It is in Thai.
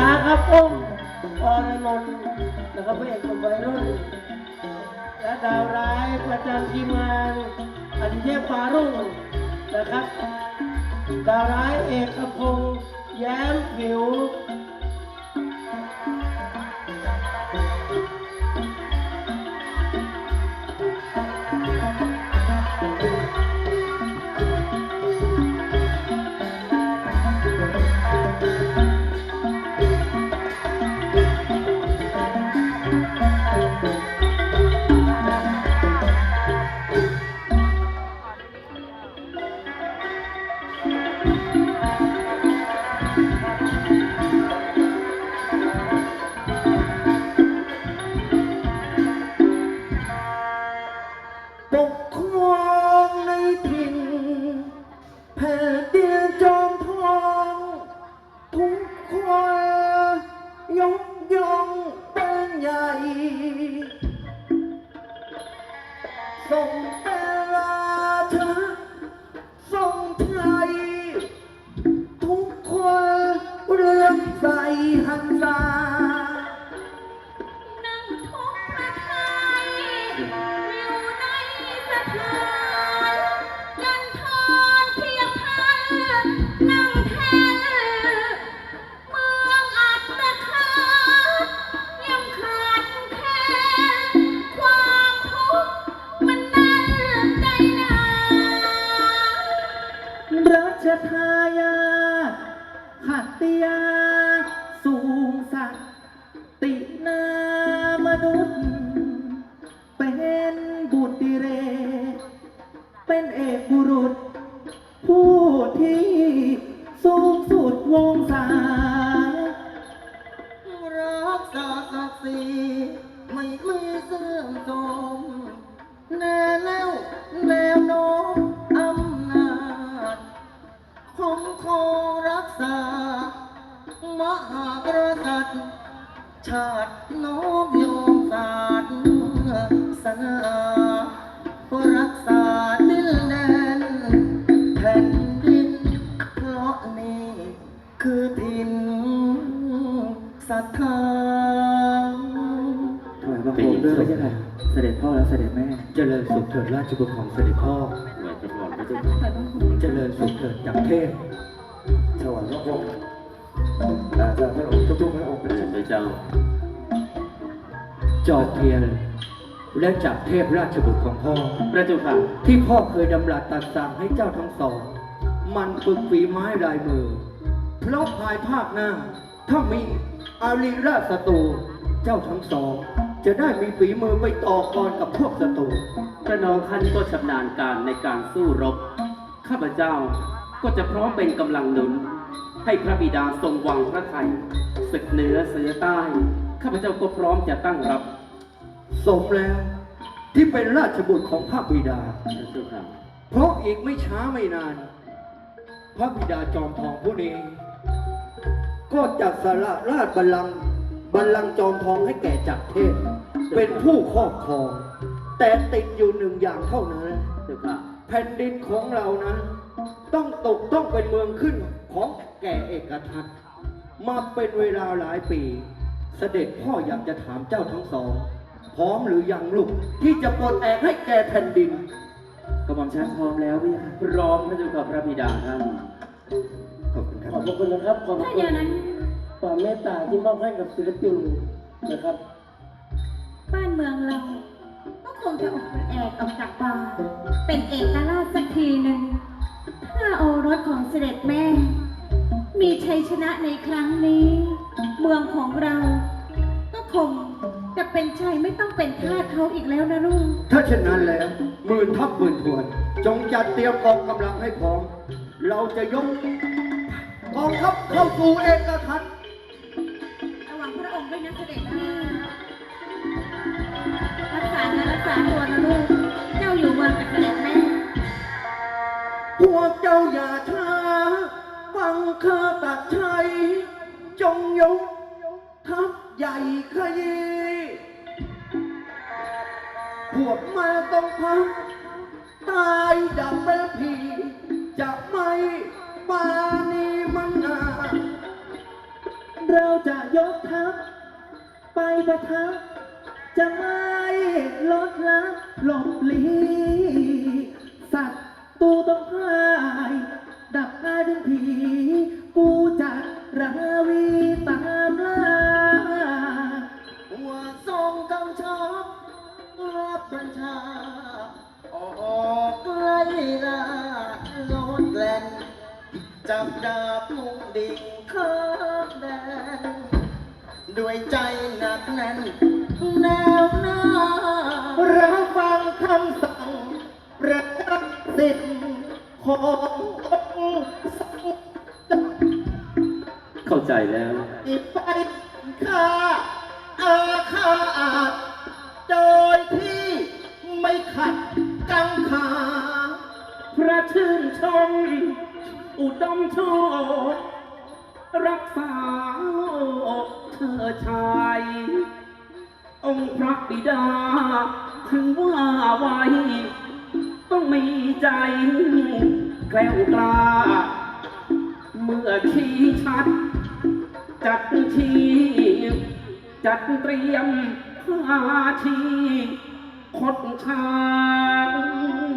าครับอ้มอรนนท์นะครับพระเอกหนุ่มวัยรุ่น และดาวร้ายประจำทีมงานอันเทพปารุ่งนะครับ ดาวร้ายเอกพงษ์แย้มผิว คุ้มครองรักษา มหากษัตริย์ชาติน้อมโยมศาสตร์สนารักษาดินแดนแผ่นดิน เพราะนี่คือถิ่นศรัทธาถวายบังคมด้วยพระเจ้าค่ะเสด็จพ่อและเสด็จแม่ เจริญสุขเถิดราชบุตรของเสด็จพ่อ พระเจ้าค่ะเจริญสุขเถิดจากเทพถวายพระพรอาจารย์พระองค์ทุกๆพระองค์พระเจ้า จอดเทียนและจากเทพราชบุตรของพ่อ พระเจ้าค่ะ ที่พ่อเคยดำรัสตัดสั่งให้เจ้าทั้งสอง มันฝึกฝีไม้ลายมือ เพราะภายภาคหน้า ถ้ามีอาริราชศัตรูเจ้าทั้งสอง จะได้มีฝีมือไปต่อกรกับพวกศัตรูพระนองท่านก็ชำนาญการในการสู้รบ ข้าพเจ้าก็จะพร้อมเป็นกำลังหนุน ให้พระบิดาทรงวังพระไทยศึกเหนือเสือใต้ ข้าพเจ้าก็พร้อมจะตั้งรับ สมแล้วที่เป็นราชบุตรของพระบิดาพระเจ้าค่ะเพราะอีกไม่ช้าไม่นาน พระบิดาจอมทองผู้นี้ก็จะสละราชบัลลังก์ บัลลังก์จอมทองให้แก่จักรเทพ เป็นผู้ครอบครอง แต่ติดอยู่หนึ่งอย่างเท่านั้น เจ้าค่ะแผ่นดินของเรานั้น ต้องตกต้องเป็นเมืองขึ้นของแก่เอกทัตมาเป็นเวลาหลายปี เสด็จพ่ออยากจะถามเจ้าทั้งสอง พร้อมหรือยังลูกที่จะปลดแอกให้แก่แผ่นดิน กระหม่อมฉันพร้อมแล้วพี่ค่ะพร้อมพระเจ้าค่ะพระบิดาท่านขอบคุณครัขอบบพระคุณนะครับขอบพระถ้าคุอย่าณงนั้น ความเมตตาที่มอบให้กับศิลปินนะครับ บ้านเมืองเรา ก็คงจะออกแอกออกจากป่าเป็นเอกราชสักทีหนึ่งถ้าโอรสของเสด็จแม่ มีชัยชนะในครั้งนี้ เมืองของเรา ก็คงจะเป็นชัยไม่ต้องเป็นทาสเขาอีกแล้วนะลูก ถ้าเช่นนั้นแล้วหมื่นทัพหมื่นทวน จงจัดเตรียมกองกำลังให้พร้อม เราจะยกกองทัพเข้าสู่เอกทัตร นะเสด็จแม่รักษาเนื้อรักษาตัวนะลูก เจ้าอยู่เมืองกับเสด็จแม่ พวกเจ้าอย่าช้าฟังข้าตัดชัย จงยกทัพใหญ่ขยีพวกมาต้องพักตายดับเป็นผีจะไม่ปานีมันนาเราจะยกทัพ ไปประทับจะไม่ลดละหลบหลีสัตว์ตูต้องพาย ดับกลายเป็นผี กูจะราวีตามล่าหัวทรงกำชับรับประชา ออกไล่ล่าโลดแลนจับดาบมุงดิ่งข้ามแดน ด้วยใจหนักแน่นแนวหน้ารับฟังคำสั่งประสิทธิ์ขององค์สังเข้าใจแล้วอิไปข้าอาฆาตโดยที่ไม่ขัดกังขาพระชื่นชม อุดมโชครักษาเธ อชาย องค์พระบิดา ถึงว่าไว้ ต้องมีใจ แกล้วกล้า เมื่อชี้ชัด จัดชี้จัดเตรียมผ้าชีคดชาง